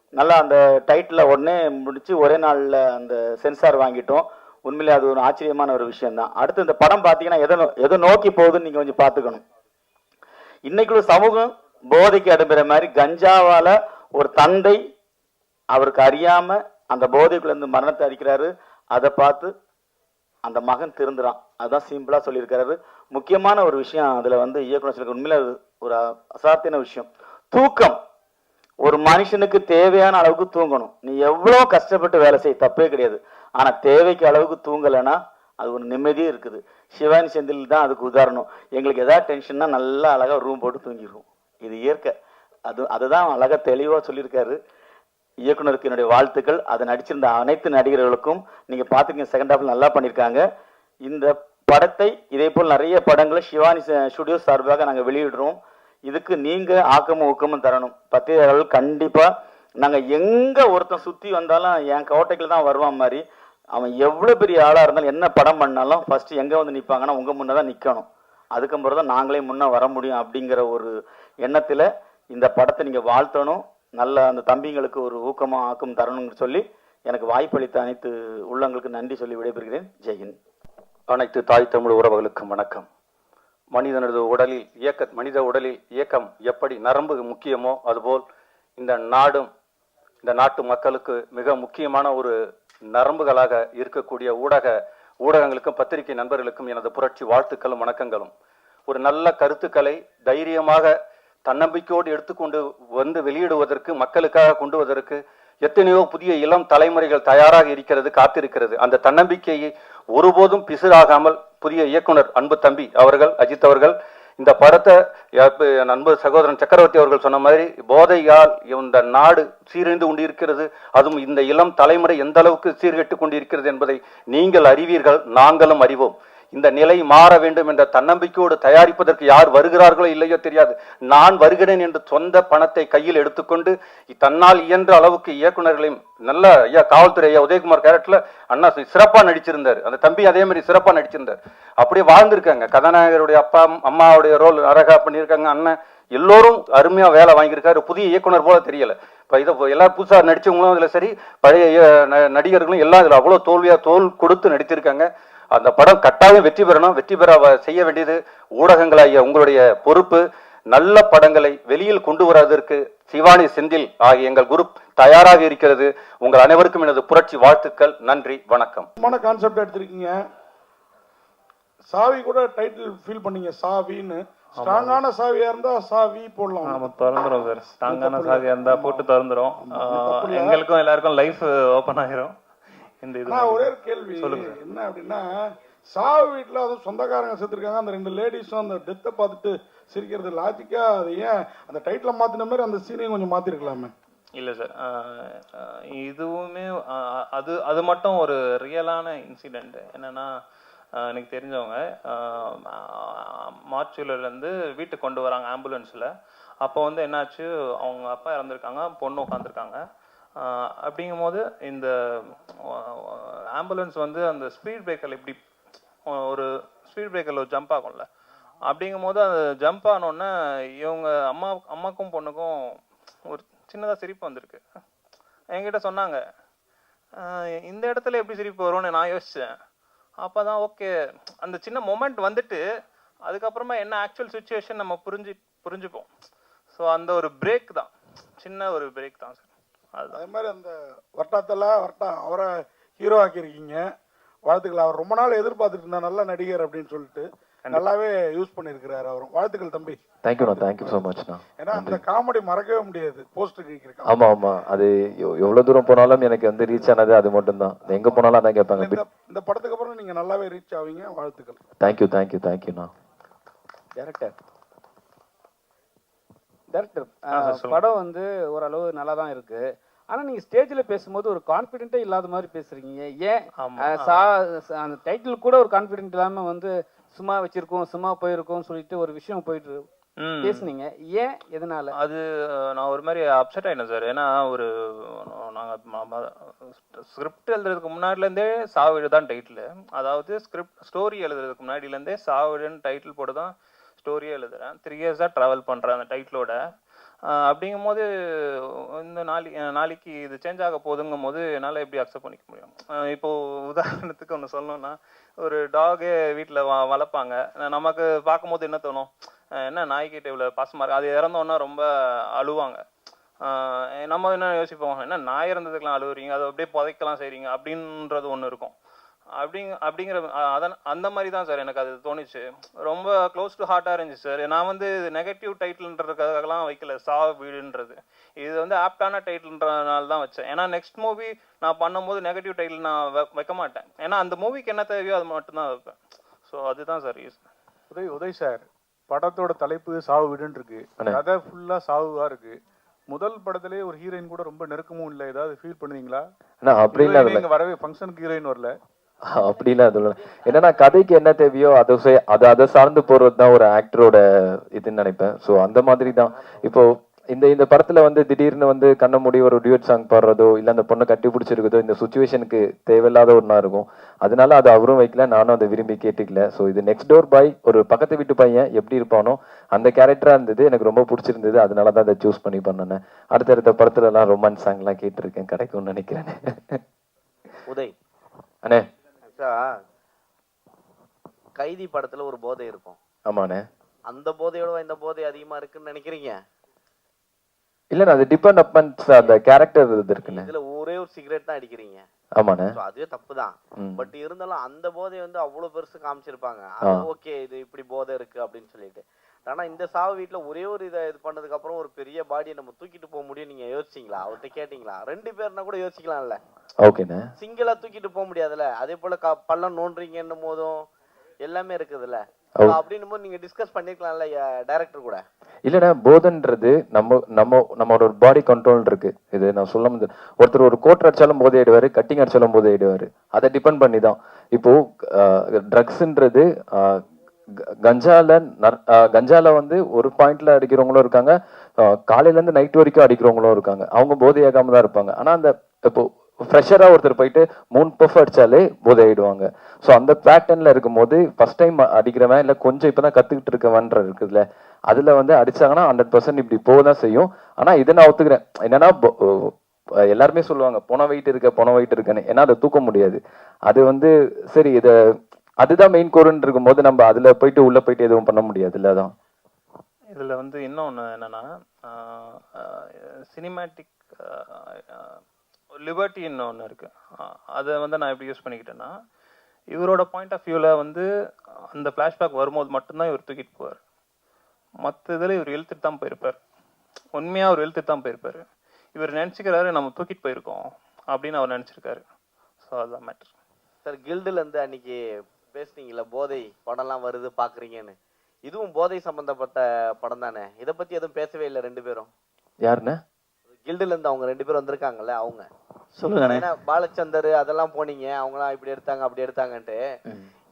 நல்லா அந்த டைட்டில் உடனே முடித்து ஒரே நாளில் அந்த சென்சார் வாங்கிட்டோம். உண்மையிலே அது ஒரு ஆச்சரியமான ஒரு விஷயம் தான் அடுத்து இந்த படம் பார்த்தீங்கன்னா எதை நோ- எதை நோக்கி போகுதுன்னு நீங்கள் கொஞ்சம் பார்த்துக்கணும் இன்னைக்குள்ள சமூகம் போதைக்கு அடுப்புற மாதிரி கஞ்சாவால் ஒரு தந்தை அவருக்கு அறியாமல் அந்த போதைக்குள்ளேருந்து மரணத்தை அடிக்கிறாரு. அதை பார்த்து அந்த மகன் திருந்துறான். அதுதான் சிம்பிளா சொல்லியிருக்காரு முக்கியமான ஒரு விஷயம் அதுல வந்து இயக்குனர் சொல்லிருக்க உண்மையில அது ஒரு அசாத்தியான விஷயம். தூக்கம். ஒரு மனுஷனுக்கு தேவையான அளவுக்கு தூங்கணும். நீ எவ்வளவு கஷ்டப்பட்டு வேலை செய்ய தப்பே கிடையாது. ஆனா தேவைக்கு அளவுக்கு தூங்கலைன்னா அது ஒரு நிம்மதியே இருக்குது. சிவானி செந்தில் தான் அதுக்கு உதாரணம். எங்களுக்கு எதாவது டென்ஷன்னா நல்லா அழகா ரூம் போட்டு தூங்கிடுவோம். இது இயற்கை. அது அதுதான் அழகா தெளிவா சொல்லியிருக்காரு. இயக்குனருக்கு என்னுடைய வாழ்த்துக்கள். அதை நடிச்சிருந்த அனைத்து நடிகர்களுக்கும் நீங்கள் பார்த்துக்கீங்க செகண்ட் ஹாஃபில் நல்லா பண்ணியிருக்காங்க இந்த படத்தை இதே போல் நிறைய படங்களை சிவானி ஸ்டுடியோ சார்பாக நாங்கள் வெளியிடுறோம். இதுக்கு நீங்கள் ஆக்கமும் ஊக்கமும் தரணும். பத்திரிகையாளர்கள் கண்டிப்பாக நாங்கள் எங்கே ஒருத்தன் சுற்றி வந்தாலும் என் கோட்டைக்குள்ள தான் வருவான் மாதிரி அவன் எவ்வளோ பெரிய ஆளாக இருந்தாலும் என்ன படம் பண்ணாலும் ஃபஸ்ட்டு எங்கே வந்து நிற்பாங்கன்னா உங்கள் முன்னே தான் நிற்கணும் அதுக்கப்புறம் தான் நாங்களே முன்னே வர முடியும் அப்படிங்கிற ஒரு எண்ணத்தில் இந்த படத்தை நீங்கள் வாழ்த்தணும். நல்ல அந்த தம்பிங்களுக்கு ஒரு ஊக்கமாக ஆக்கம் தரணும்னு சொல்லி எனக்கு வாய்ப்பளித்த அனைத்து உள்ளங்களுக்கு நன்றி சொல்லி விடைபெறுகிறேன். ஜெயின் அனைத்து தாய் தமிழ் உறவுகளுக்கும் வணக்கம். மனிதனது உடலில் இயக்க மனித உடலில் இயக்கம் எப்படி நரம்பு முக்கியமோ அதுபோல் இந்த நாடும் இந்த நாட்டு மக்களுக்கு மிக முக்கியமான ஒரு நரம்புகளாக இருக்கக்கூடிய ஊடக ஊடகங்களுக்கும் பத்திரிகை நண்பர்களுக்கும் எனது புரட்சி வாழ்த்துக்களும் வணக்கங்களும். ஒரு நல்ல கருத்துக்களை தைரியமாக தன்னம்பிக்கையோடு எடுத்துக்கொண்டு வந்து வெளியிடுவதற்கு மக்களுக்காக கொண்டு வருவதற்கு எத்தனையோ புதிய இளம் தலைமுறைகள் தயாராக இருக்கிறது காத்திருக்கிறது. அந்த தன்னம்பிக்கையை ஒருபோதும் பிசிறாகாமல் புதிய இயக்குனர் அன்பு தம்பி அவர்கள் அஜித் அவர்கள் இந்த படத்தை அன்பு சகோதரன் சக்கரவர்த்தி அவர்கள் சொன்ன மாதிரி போதையால் இந்த நாடு சீரழிந்து கொண்டிருக்கிறது அதுவும் இந்த இளம் தலைமுறை எந்த அளவுக்கு சீர்கெட்டு கொண்டிருக்கிறது என்பதை நீங்கள் அறிவீர்கள் நாங்களும் அறிவோம். இந்த நிலை மாற வேண்டும் என்ற தன்னம்பிக்கையோடு தயாரிப்பதற்கு யார் வருகிறார்களோ இல்லையோ தெரியாது. நான் வருகிறேன் என்று சொந்த பணத்தை கையில் எடுத்துக்கொண்டு தன்னால் இயன்ற அளவுக்கு இயக்குனர்களையும் நல்ல ஐயா காவல்துறை ஐயா உதயகுமார் கேரக்டர்ல அண்ணா சிறப்பாக சிறப்பா நடிச்சிருந்தார். அந்த தம்பி அதே மாதிரி சிறப்பா நடிச்சிருந்தார். அப்படியே வாழ்ந்திருக்காங்க. கதாநாயகருடைய அப்பா அம்மாவுடைய ரோல் அழகா பண்ணியிருக்காங்க. அண்ணன் எல்லோரும் அருமையா வேலை வாங்கியிருக்காரு. புதிய இயக்குனர் போல தெரியல. இப்ப இதை எல்லாரும் புதுசாக நடிச்சவங்களும் அதில் சரி பழைய நடிகர்களும் எல்லாம் இதில் அவ்வளவு தோல்வியாக தோல் கொடுத்து நடித்திருக்காங்க. அந்த படம் கட்டாயம் வெற்றி பெறணும். வெற்றி பெற செய்ய வேண்டியது ஊடகங்களாகிய உங்களுடைய பொறுப்பு. நல்ல படங்களை வெளியில் கொண்டு வருவதற்கு சிவானி செந்தில் ஆகிய எங்கள் குரூப் தயாராக இருக்கிறது. உங்கள் அனைவருக்கும் எனது புரட்சி வாழ்த்துக்கள். நன்றி. வணக்கம். கான்செப்ட் எடுத்திருக்கீங்க. சாவி கூட டைட்டில் ஃபீல் பண்ணீங்க. சாவின்னு. ஸ்ட்ராங்கான சாவியா இருந்தா சாவி போடலாம். நம்ம திறந்துரும் சார் ஸ்ட்ராங்கான சாதியா இருந்தா போட்டு திறந்துரும். எங்களுக்கும் எல்லாருக்கும் லைஃப் ஓபன் ஆயிரும். இந்த இது ஒரே கேள்வி. என்ன அப்படின்னா சாவு வீட்டுல அதுவும் சொந்தக்காரங்க செத்துருக்காங்க. அந்த ரெண்டு லேடிஸும் அந்த டெத்தை பார்த்துட்டு சிரிக்கிறது லாஜிக்கா அது ஏன் அந்த டைட்டில மாத்தின மாதிரி அந்த சீனையும் கொஞ்சம் மாத்திருக்கலாமே? இல்ல சார் இதுவுமே அது அது மட்டும் ஒரு ரியலான இன்சிடென்ட் என்னன்னா எனக்கு தெரிஞ்சவங்க மார்ச்சுலர்ல இருந்து வீட்டுக்கு கொண்டு வராங்க ஆம்புலன்ஸ்ல அப்போ வந்து என்னாச்சு? அவங்க அப்பா இறந்துருக்காங்க பொண்ணு உட்காந்துருக்காங்க அப்படிங்கும்போது இந்த ஆம்புலன்ஸ் வந்து அந்த ஸ்பீட் பிரேக்கர் இப்படி ஒரு ஸ்பீட் பிரேக்கரில் ஜம்ப் ஆகும்ல. அப்படிங்கும்போது அந்த ஜம்ப் ஆனோடனே இவங்க அம்மா அம்மாக்கும் பொண்ணுக்கும் ஒரு சின்னதாக சிரிப்பு வந்திருக்கு. என்கிட்ட சொன்னாங்க இந்த இடத்துல எப்படி சிரிப்பு வரும்னு நான் யோசித்தேன் அப்போ தான் ஓகே அந்த சின்ன மொமெண்ட் வந்துட்டு அதுக்கப்புறமா என்ன ஆக்சுவல் சுச்சுவேஷன் நம்ம புரிஞ்சு புரிஞ்சுப்போம். ஸோ அந்த ஒரு பிரேக் தான். சின்ன ஒரு பிரேக் தான் சார் அதே மாதிரி அந்த வட்டாத்தல வட்டா அவரை ஹீரோ ஆக்கியிருக்கீங்க. வாழ்த்துக்கள். அவர் ரொம்ப நாள் எதிர்பார்த்துட்டு இருந்தா நல்ல நடிகர் அப்படின்னு சொல்லிட்டு நல்லாவே யூஸ் பண்ணியிருக்கிறாரு அவர் வாழ்த்துக்கள் தம்பி. தேங்க்யூண்ணா தேங்க்யூ ஸோ மச்ண்ணா ஏன்னா அந்த காமெடி மறக்கவே முடியாது. போஸ்டர் கிழிக்கிறேன் ஆமா ஆமா. அது எவ்- எவ்வளவு தூரம் போனாலும் எனக்கு வந்து ரீச் ஆனது அது மட்டும்தான். எங்க போனாலும் அதான் கேட்பாங்க. இந்த இந்த படத்துக்கு அப்புறம் நீங்க நல்லாவே ரீச் ஆவீங்க. வாழ்த்துக்கள். தேங்க்யூ தேங்க்யூ தேங்க்யூண்ணா டேரக்டர் டேரக்டர் படம் வந்து ஓரளவு நல்லா தான் இருக்கு. ஆனா நீங்க ஸ்டேஜ்ல பேசும்போது ஒரு கான்பிடென்ட்டே இல்லாத மாதிரி பேசுறீங்க. ஏன்? சா அந்த டைட்டில் கூட ஒரு கான்பிடென்ட் இல்லாம வந்து சும்மா வச்சிருக்கோம் சும்மா போயிருக்கோம் சொல்லிட்டு ஒரு விஷயம் போயிட்டு. பேசுனீங்க. ஏன்? எதனால? அது நான் ஒரு மாதிரி அப்செட் ஆயிட்டேன் சார் ஏன்னா ஒரு நாங்கள் ஸ்கிரிப்ட் எழுதுறதுக்கு முன்னாடிலேருந்தே சாவிடு தான் டைட்டில் அதாவது ஸ்கிரிப்ட் ஸ்டோரி எழுதுறதுக்கு முன்னாடிலேருந்தே சாவிடுன்னு டைட்டில் போட்டு தான் ஸ்டோரியே எழுதுறேன். த்ரீ இயர்ஸாக ட்ராவல் பண்ணுறேன் அந்த டைட்டிலோட அப்படிங்கும்போது இந்த நாளை நாளைக்கு இது சேஞ்ச் ஆக போகுதுங்கும் போது என்னால் எப்படி அக்செப்ட் பண்ணிக்க முடியும்? இப்போது இப்போ உதாரணத்துக்கு ஒன்று சொல்லணும்னா ஒரு டாகே வீட்டில் வ வளர்ப்பாங்க. நமக்கு பார்க்கும்போது என்ன தோணும்? என்ன நாய்க்கிட்ட இவ்வளோ பாசமாக இருக்கு? அது இறந்தோன்னா ரொம்ப அழுவாங்க. நம்ம என்ன யோசிப்போம்? என்ன நாய் இறந்ததுக்கெல்லாம் அழுவுறீங்க? அதை அப்படியே புதைக்கலாம் செய்கிறீங்க அப்படின்றது ஒன்று இருக்கும். அப்படிங்க அப்படிங்கிற அதான் அந்த மாதிரி தான் சார் எனக்கு அது தோணுச்சு. ரொம்ப க்ளோஸ் டு ஹார்ட்டாக இருந்துச்சு சார். நான் வந்து நெகட்டிவ் டைட்டில்ன்றதுக்காகலாம் வைக்கல. சா வீடுன்றது. இது வந்து ஆப்டான டைட்டில்ன்றனால தான் வச்சேன். ஏன்னா நெக்ஸ்ட் மூவி நான் பண்ணும்போது நெகட்டிவ் டைட்டில் நான் வைக்க மாட்டேன். ஏன்னா அந்த மூவிக்கு என்ன தேவையோ அது மட்டும்தான் வைப்பேன். ஸோ அதுதான் சார் உதய் உதய் சார் படத்தோட தலைப்பு சாவு வீடுன்னு இருக்கு. கதை ஃபுல்லா சாவுவா இருக்கு. முதல் படத்திலே ஒரு ஹீரோயின் கூட ரொம்ப நெருக்கமும் இல்ல. ஏதாவது ஃபீல் பண்ணுவீங்களா? இங்க வரவே ஃபங்க்ஷனுக்கு ஹீரோயின் வரல. அப்படிலாம் அது. என்னன்னா கதைக்கு என்ன தேவையோ அதை அதை அதை சார்ந்து போறது தான் ஒரு ஆக்டரோட இதுன்னு நினைப்பேன். ஸோ அந்த மாதிரி தான் இப்போ இந்த இந்த படத்துல வந்து திடீர்னு வந்து கண்ண மூடி ஒரு டியூட் சாங் பாடுறதோ இல்ல அந்த பொண்ணை கட்டி பிடிச்சிருக்குதோ இந்த சுச்சுவேஷனுக்கு தேவையில்லாத ஒன்றா இருக்கும். அதனால அது அவரும் வைக்கல நானும் அதை விரும்பி கேட்டுக்கல. ஸோ இது நெக்ஸ்ட் டோர் பாய் ஒரு பக்கத்து வீட்டு பையன் எப்படி இருப்பானோ அந்த கேரக்டரா இருந்தது எனக்கு ரொம்ப பிடிச்சிருந்தது. அதனால தான் அதை சூஸ் பண்ணி பண்ணேன். அடுத்தடுத்த படத்துல எல்லாம் ரொமான்ஸ் சாங்லாம் கேட்டிருக்கேன். கிடைக்கும்னு நினைக்கிறேன். உதய். அண்ணே. ஆக்சுவலா கைதி படத்துல ஒரு போதை இருக்கும். ஆமாண்ணே. அந்த போதையோட இந்த போதை அதிகமா இருக்குன்னு நினைக்கிறீங்க? இல்லண்ணா அது டிபெண்ட் அப்பன்ஸ் அந்த கேரக்டர் இது இருக்குண்ணே. இதுல ஒரே ஒரு சிகரெட் தான் அடிக்கிறீங்க. ஆமாண்ணே. அதுவே தப்பு தான் ம். பட் இருந்தாலும் அந்த போதை வந்து அவ்வளவு பெருசு காமிச்சிருப்பாங்க. ஓகே இது இப்படி போதை இருக்கு அப்படின்னு சொல்லிட்டு. ஆனா இந்த சாவு வீட்ல ஒரே ஒரு இதை இது பண்ணதுக்கு அப்புறம் ஒரு பெரிய பாடியை நம்ம தூக்கிட்டு போக முடியும் நீங்க யோசிச்சீங்களா? அவர்கிட்ட கேட்டீங்களா? ரெண்டு பேர்னா கூட யோசிக்கலாம்ல. ஓகேண்ணே. சிங்கிளா தூக்கிட்டு போக முடியாதுல்ல. அதே போல க- பள்ளம் நோண்டுறீங்கன்னும் போதும் எல்லாமே இருக்குதுல்ல. அப்படின்னும் போது நீங்க டிஸ்கஸ் பண்ணிருக்கலாம்ல டைரக்டர் கூட. இல்லைண்ணா போதைன்றது நம்ம நம்ம நம்மளோட ஒரு பாடி கண்ட்ரோல் இருக்கு. இது நான் சொல்ல முடியாது ஒருத்தர் ஒரு கோட் அடிச்சாலும் போதை ஆயிடுவாரு கட்டிங் அடிச்சாலும் போதை ஆயிடுவாரு அதை டிபெண்ட் பண்ணி தான் இப்போ ட்ரக்ஸ்ன்றது கஞ்சால கஞ்சால வந்து ஒரு பாயிண்ட்ல அடிக்கிறவங்களும் இருக்காங்க. காலையில இருந்து நைட் வரைக்கும் அடிக்கிறவங்களும் இருக்காங்க. அவங்க போதையாகாம தான் இருப்பாங்க. ஆனா அந்த இப்போ ஃப்ரெஷராக ஒருத்தர் போயிட்டு மூணு பஃப் அடித்தாலே போதை ஆயிடுவாங்க. ஸோ அந்த பேட்டர்னில் இருக்கும்போது ஃபர்ஸ்ட் டைம் அடிக்கிறவன் இல்லை கொஞ்சம் இப்போ தான் கற்றுக்கிட்டு இருக்கவன்ற இருக்குதுல்ல அதில் வந்து அடிச்சாங்கன்னா ஹண்ட்ரட் பர்சன்ட் இப்படி போக தான் செய்யும். ஆனால் இதை நான் ஒத்துக்கிறேன். என்னென்னா எல்லாருமே சொல்லுவாங்க பொண வெயிட் இருக்க பொண வெயிட் இருக்குன்னு. ஏன்னா அதை தூக்க முடியாது. அது வந்து சரி இதை அதுதான் மெயின் கோருன்னு இருக்கும்போது நம்ம அதுல போயிட்டு உள்ள போயிட்டு எதுவும் பண்ண முடியாது அதான். இதுல வந்து இன்னொன்னு என்னன்னா சினிமேட்டிக் லிபர்ட்டின்னு ஒன்று இருக்கு. ஆஹ் அதை வந்து நான் எப்படி யூஸ் பண்ணிக்கிட்டேன்னா இவரோட பாயிண்ட் ஆஃப் வியூவில் வந்து அந்த ஃப்ளாஷ்பேக் வரும்போது மட்டும்தான் இவர் தூக்கிட்டு போவார். மற்ற இதில் இவர் இழுத்துட்டு தான் போயிருப்பார். உண்மையாக அவர் இழுத்துட்டு தான் போயிருப்பார். இவர் நினச்சிக்கிறாரு நம்ம தூக்கிட்டு போயிருக்கோம் அப்படின்னு அவர் நினச்சிருக்காரு. ஸோ அதுதான் மேட்டர் சார் கில்டுல இருந்து அன்னைக்கு பேசுனீங்கல்ல போதை படம்லாம் வருது பாக்குறீங்கன்னு. இதுவும் போதை சம்பந்தப்பட்ட படம் தானே? இதை பத்தி எதுவும் பேசவே இல்லை ரெண்டு பேரும். யாருண்ணே கில்டுல இருந்து அவங்க ரெண்டு பேரும் வந்திருக்காங்கல்ல அவங்க. சொல்லுங்கண்ணே. ஏன்னா பாலச்சந்தர் அதெல்லாம் போனீங்க அவங்களாம் இப்படி எடுத்தாங்க அப்படி எடுத்தாங்கன்ட்டு.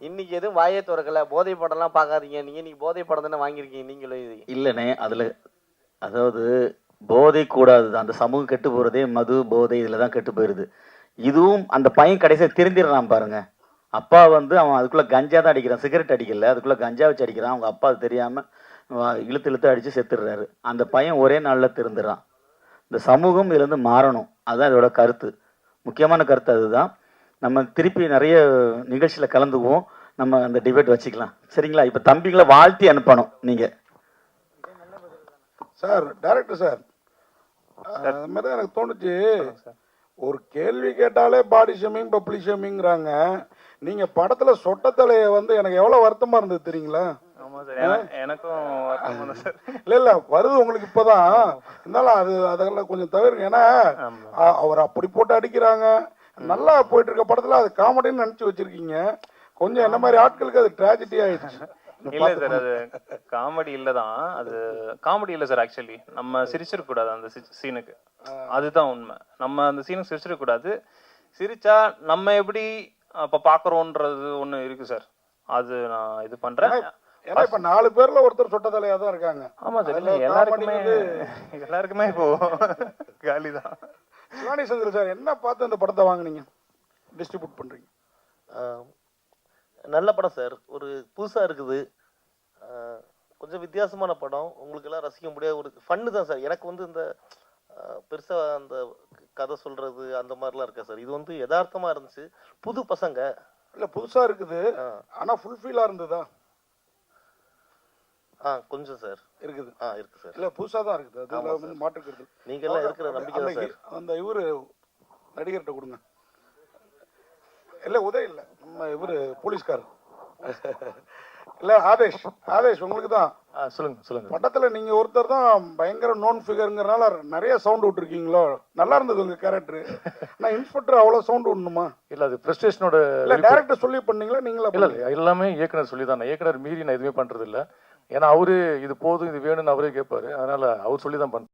இன்னைக்கு எதுவும் வாயே திறக்கல போதை படம்லாம் பார்க்காதீங்க நீங்க நீங்க போதை படம் தானே வாங்கியிருக்கீங்க நீங்களும் இல்லைண்ணே அதுல அதாவது போதை கூடாது அந்த சமூகம் கெட்டு போறதே மது போதை இதுல தான் கெட்டு போயிருது. இதுவும் அந்த பையன் கடைசியில் திருந்திடுறான் பாருங்க. அப்பா வந்து அவன் அதுக்குள்ள கஞ்சா தான் அடிக்கிறான் சிகரெட் அடிக்கல. அதுக்குள்ள கஞ்சா வச்சு அடிக்கிறான். அவங்க அப்பா அது தெரியாம வா- இழுத்து இழுத்து அடிச்சு செத்துடுறாரு. அந்த பையன் ஒரே நாள்ல திருந்துறான். இந்த சமூகம் இருந்து மாறணும். அதுதான் இதோட கருத்து. முக்கியமான கருத்து அதுதான். நம்ம திருப்பி நிறைய நிகழ்ச்சியில கலந்துக்குவோம். நம்ம அந்த டிபேட் வச்சுக்கலாம். சரிங்களா? இப்ப தம்பிகளை வாழ்த்தி அனுப்பணும் நீங்க. Sir director sir. அது மாதிரி தான் எனக்கு தோணுச்சு. ஒரு கேள்வி கேட்டாலே பாடி ஷேமிங் பப்ளிக் ஷேமிங்கிறாங்க நீங்க படத்துல சொட்ட தலைய வந்து எனக்கு எவ்வளவு வருத்தமா இருந்தது தெரியுங்களா? எனக்கும் இல்ல இல்ல வருது உங்களுக்கு இப்பதான். இருந்தாலும் அது அதெல்லாம் கொஞ்சம் தவிர்ங்க. ஏன்னா அவர் அப்படி போட்டு அடிக்கிறாங்க. நல்லா போயிட்டு இருக்க படத்துல அது காமெடின்னு நினைச்சு வச்சிருக்கீங்க. கொஞ்சம் என்ன மாதிரி ஆட்களுக்கு அது ட்ராஜடி ஆயிடுச்சு. இல்ல சார் அது காமெடி இல்ல தான். அது காமெடி இல்ல சார் ஆக்சுவலி நம்ம சிரிச்சிடக் கூடாது அந்த சீனுக்கு அதுதான் உண்மை. நம்ம அந்த சீனுக்கு சிரிச்சிடக் கூடாது சிரிச்சா நம்ம எப்படி அப்ப பாக்குறோன்றது ஒண்ணு இருக்கு சார் அது நான் இது பண்றேன். ஏன்னா இப்ப நாலு பேர்ல ஒருத்தர் சொட்ட தலையா தான் இருக்காங்க. ஆமா சார் எல்லாருக்குமே எல்லாருக்குமே இப்போ காலி தான் சிவானி சந்திர சார் என்ன பார்த்து இந்த படத்தை வாங்குனீங்க? டிஸ்ட்ரிபியூட் பண்றீங்க. நல்ல படம் சார். ஒரு புதுசா இருக்குது. கொஞ்சம் வித்தியாசமான படம். உங்களுக்கு எல்லாம் ரசிக்க முடியாத ஒரு ஃபன்னு தான் சார். எனக்கு வந்து இந்த ஆஹ் பெருசா அந்த கதை சொல்றது அந்த மாதிரிலாம் இருக்கா சார்? இது வந்து யதார்த்தமா இருந்துச்சு. புது பசங்க. இல்ல புதுசா இருக்குது. ஆஹ் ஆனா ஃபுல்ஃபில்லா இருந்ததா? ஆ கொஞ்சம் சார். இருக்குது. ஆ இருக்கு சார். இல்ல புதுசா தான் இருக்குது. அதுல ஆமா வந்து மாற்றுக்கிறது. நீங்க எல்லாம் இருக்கிற நம்பிக்கை தான் சார். அந்த இவரு நடிகர்கிட்ட கொடுங்க. இல்ல உதய் இல்ல. நம்ம இவரு போலீஸ்கார் இல்ல ஆதேஷ் ஆதேஷ் உங்களுக்கு தான். சொல்லுங்க சொல்லுங்க. படத்துல நீங்க ஒருத்தர் தான் பயங்கர நோன் ஃபிகருங்கிறனால நிறைய சவுண்ட் விட்டுருக்கீங்களோ? நல்லா இருந்தது உங்க கேரக்டர் நான் இன்ஸ்பெக்டர் அவ்வளவு சவுண்ட் விடணுமா? இல்ல அது பிரஸ்டேஷனோட இல்ல டேரக்டர் சொல்லி பண்ணீங்களா? நீங்களா இல்ல எல்லாமே இயக்குனர் சொல்லி தான் இயக்குனர் மீறி நான் எதுவுமே பண்றது இல்ல ஏன்னா அவரு இது போதும் இது வேணும்னு அவரே கேட்பாரு அதனால அவர் சொல்லி தான் பண்றேன்